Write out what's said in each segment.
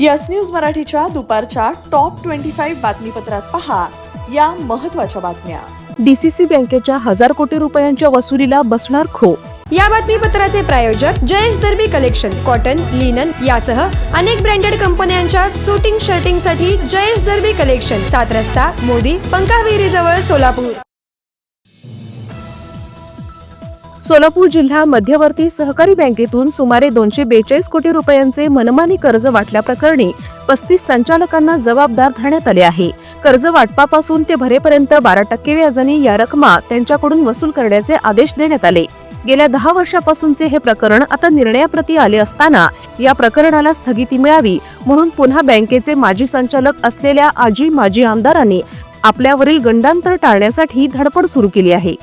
Yes news मराठीच्या दुपारच्या top twenty five बातमीपत्रात पहा या महत्त्वाच्या बातम्या. डीसीसी बँकेच्या हजार कोटी रुपयांच्या वसुलीला बसणार खो. या बातमीपत्राचे प्रायोजक Jayesh Darbi collection cotton linen यासह अनेक ब्रँडेड कंपन्यांच्या सुटिंग शर्टिंगसाठी जयेश दर्बी कलेक्शन सात रस्ता मोदी पंकाविहिरी जवळ सोलापूर. सोलापूर जिल्हा मध्यवर्ती सहकारी बँकेतून सुमारे दोनशे बेचाळीस कोटी रुपयांचे मनमानी कर्ज वाटल्याप्रकरणी पस्तीस संचालकांना जबाबदार धरण्यात आले आहे. कर्ज वाटपापासून ते भरेपर्यंत बारा टक्के व्याजाने या रकमा त्यांच्याकडून वसूल करण्याचे आदेश देण्यात आले. गेल्या दहा वर्षापासूनचे हे प्रकरण आता निर्णयाप्रती आले असताना या प्रकरणाला स्थगिती मिळावी म्हणून पुन्हा बँकेचे माजी संचालक असलेल्या आजी माजी आमदारांनी आपल्यावरील गंडांतर टाळण्यासाठी धडपड सुरू केली आहे.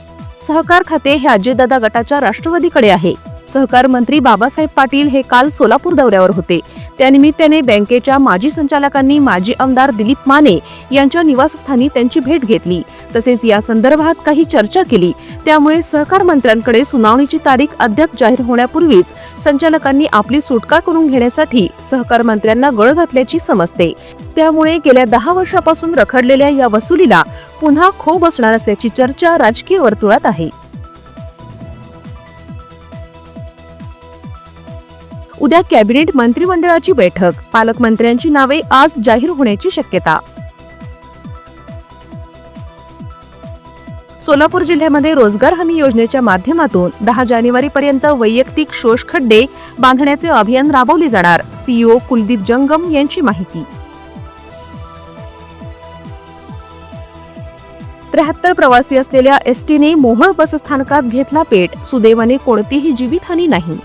सहकार खाते हे अजितदादा गटाच्या राष्ट्रवादीकडे आहे. सहकार मंत्री बाबासाहेब पाटील हे काल सोलापूर दौऱ्यावर होते. त्यानिमित्ताने बँकेच्या माजी संचालकांनी माजी आमदार दिलीप माने यांच्या निवासस्थानी त्यांची भेट घेतली. तसेच या संदर्भात काही चर्चा केली. त्यामुळे सहकार मंत्र्यांकडे सुनावणीची तारीख अद्याप जाहीर होण्यापूर्वीच संचालकांनी आपली सुटका करून घेण्यासाठी सहकार मंत्र्यांना गळ घातल्याची समजते. त्यामुळे गेल्या दहा वर्षापासून रखडलेल्या या वसुलीला पुन्हा खो बसणार असल्याची चर्चा राजकीय वर्तुळात आहे. उद्या कॅबिनेट मंत्रिमंडळाची बैठक. पालकमंत्र्यांची नावे आज जाहीर होण्याची शक्यता. सोलापूर जिल्ह्यामध्ये रोजगार हमी योजनेच्या माध्यमातून दहा जानेवारी पर्यंत वैयक्तिक शोषखड्डे बांधण्याचे अभियान राबवले जाणार. सीईओ कुलदीप जंगम यांची माहिती. त्र्याहत्तर प्रवासी असलेल्या एसटीने मोहोळ बसस्थानकात घेतला पेट. सुदैवाने कोणतीही जीवितहानी नाही.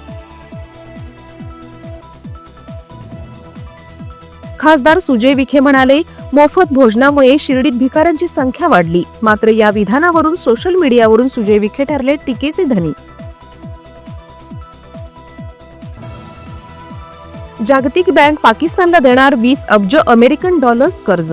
खासदार सुजय विखे म्हणाले मोफत भोजनामुळे शिर्डीत भिकाऱ्यांची संख्या वाढली. मात्र या विधानावरून सोशल मीडियावरून सुजय विखे ठरले टीकेचे धनी. जागतिक बँक पाकिस्तानला देणार वीस अब्ज अमेरिकन डॉलर्स कर्ज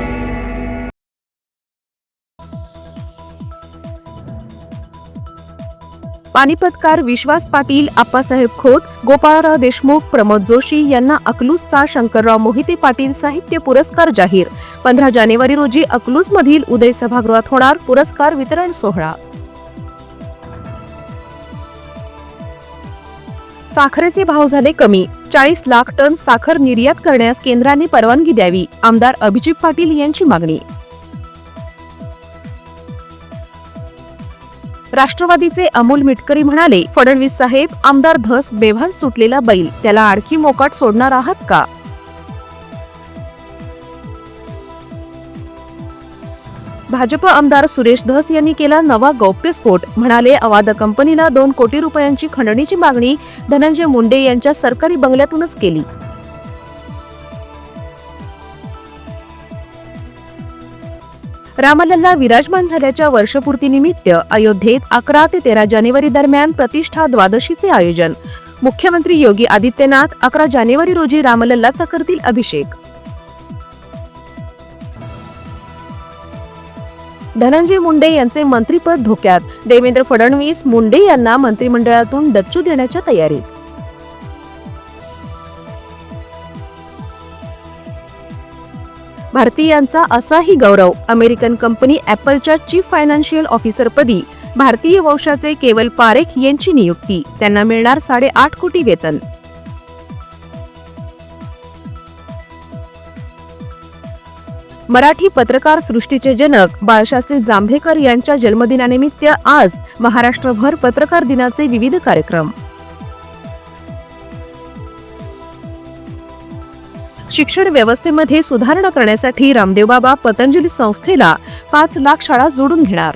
पानिपतकार विश्वास पाटील आप्पासाहेब खोत गोपाळराव देशमुख प्रमोद जोशी यांना अकलूजचा शंकरराव मोहिते पाटील साहित्य पुरस्कार जाहीर. पंधरा जानेवारी रोजी अकलूसमधील उदय सभागृहात होणार पुरस्कार वितरण सोहळा. साखरेचे भाव झाले कमी. चाळीस लाख टन साखर निर्यात करण्यास केंद्राने परवानगी द्यावी आमदार अभिजित पाटील यांची मागणी. राष्ट्रवादीचे अमोल मिटकरी म्हणाले फडणवीस साहेब आमदार धस बेभान सुटलेला बैल त्याला आणखी मोकाट सोडणार आहात का? भाजप आमदार सुरेश धस यांनी केला नवा गौप्यस्फोट म्हणाले अवाद कंपनीला दोन कोटी रुपयांची खंडणीची मागणी धनंजय मुंडे यांच्या सरकारी बंगल्यातूनच केली. रामलल्ला विराजमान झाल्याच्या वर्षपूर्तीनिमित्त अयोध्येत अकरा ते तेरा जानेवारी दरम्यान प्रतिष्ठा द्वादशीचे आयोजन. मुख्यमंत्री योगी आदित्यनाथ अकरा जानेवारी रोजी रामलल्लाचा करतील अभिषेक. धनंजय मुंडे यांचे मंत्रीपद धोक्यात. देवेंद्र फडणवीस मुंडे यांना मंत्रिमंडळातून डच्चू देण्याच्या तयारीत. भारतीयांचा असाही गौरव. अमेरिकन कंपनी ॲपलच्या चीफ फायनान्शियल ऑफिसरपदी भारतीय वंशाचे केवल पारेख यांची नियुक्ती. त्यांना मिळणार साडेआठ कोटी वेतन. मराठी पत्रकार सृष्टीचे जनक बाळशास्त्री जांभेकर यांच्या जन्मदिनानिमित्त आज महाराष्ट्रभर पत्रकार दिनाचे विविध कार्यक्रम. शिक्षण व्यवस्थेमध्ये सुधारणा करण्यासाठी रामदेव बाबा पतंजली संस्थेला पाच लाख शाळा जोडून घेणार.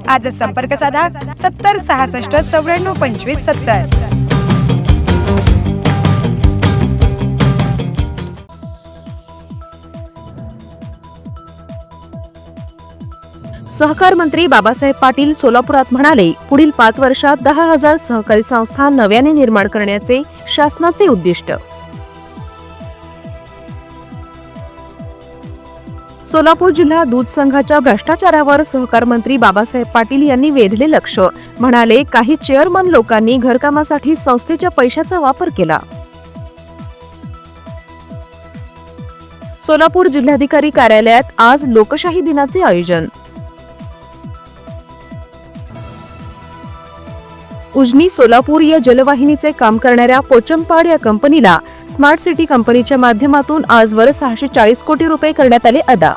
आजच संपर्क साधा सत्तर सहासष्ट चौऱ्याण्णव पंचवीस सत्तर. सहकार मंत्री बाबासाहेब पाटील सोलापुरात म्हणाले पुढील पाच वर्षात दहा हजार सहकारी संस्था नव्याने निर्माण करण्याचे शासनाचे उद्दिष्ट. सोलापूर जिल्हा दूध संघाच्या भ्रष्टाचारावर सहकार मंत्री बाबासाहेब पाटील यांनी वेधले लक्ष. म्हणाले काही चेअरमन लोकांनी घरकामासाठी संस्थेच्या पैशाचा वापर केला. सोलापूर जिल्हाधिकारी कार्यालयात आज लोकशाही दिनाचे आयोजन. उजनी सोलापूर या जलवाहिनीचे काम करणाऱ्या पोचमपाड या कंपनीला स्मार्ट सिटी कंपनीच्या माध्यमातून आजवर सहाशे चाळीस कोटी रुपये करण्यात आले अदा.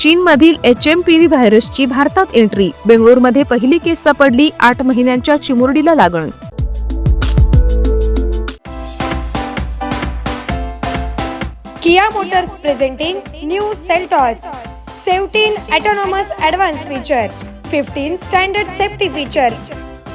चीनमधील एच एम पी व्ही व्हायरसची भारतात एंट्री. बेंगळुरूमध्ये पहिली केस सापडली आठ महिन्यांच्या चिमुरडीला लागण. Kia Motors presenting new Seltos. Seventeen autonomous advance feature. Fifteen standard safety features.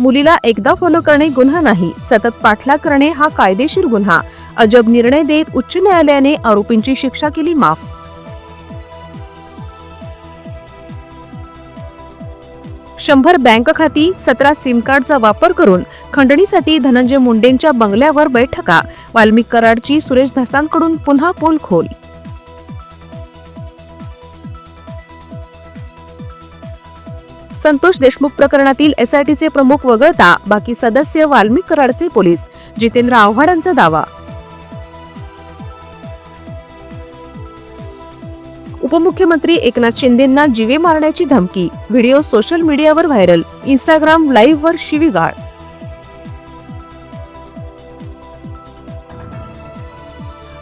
मुलीला एकदा फॉलो करणे गुन्हा नाही. सतत पाठलाग करणे हा कायदेशीर गुन्हा. अजब निर्णय देत उच्च न्यायालयाने आरोपींची शिक्षा केली माफ. शंभर बँक खाती सतरा सिम कार्डचा वापर करून खंडणीसाठी धनंजय मुंडेंच्या बंगल्यावर बैठका. वाल्मिक कराडची सुरेश धसांकडून पुन्हा पोल खोल संतोष देशमुख प्रकरणातील एसआयटीचे प्रमुख वगळता बाकी सदस्य वाल्मिक कराडचे पोलीस. जितेंद्र आव्हाडांचा दावा. उपमुख्यमंत्री एकनाथ शिंदेंना जीवे मारण्याची धमकी. व्हिडिओ सोशल मीडियावर व्हायरल. इंस्टाग्राम लाईव्हवर शिवीगाळ.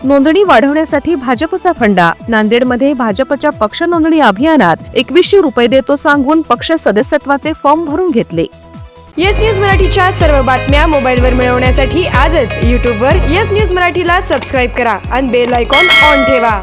नोंदणी वाढवण्यासाठी भाजपचा फंडा. नांदेडमध्ये भाजपच्या पक्ष नोंदणी अभियानात एकवीसशे रुपये देतो सांगून पक्ष सदस्यत्वाचे फॉर्म भरून घेतले. येस न्यूज मराठीच्या सर्व बातम्या मोबाईलवर मिळवण्यासाठी आजच यूट्यूबवर येस न्यूज मराठीला सबस्क्राईब करा आणि बेल आयकॉन ऑन ठेवा.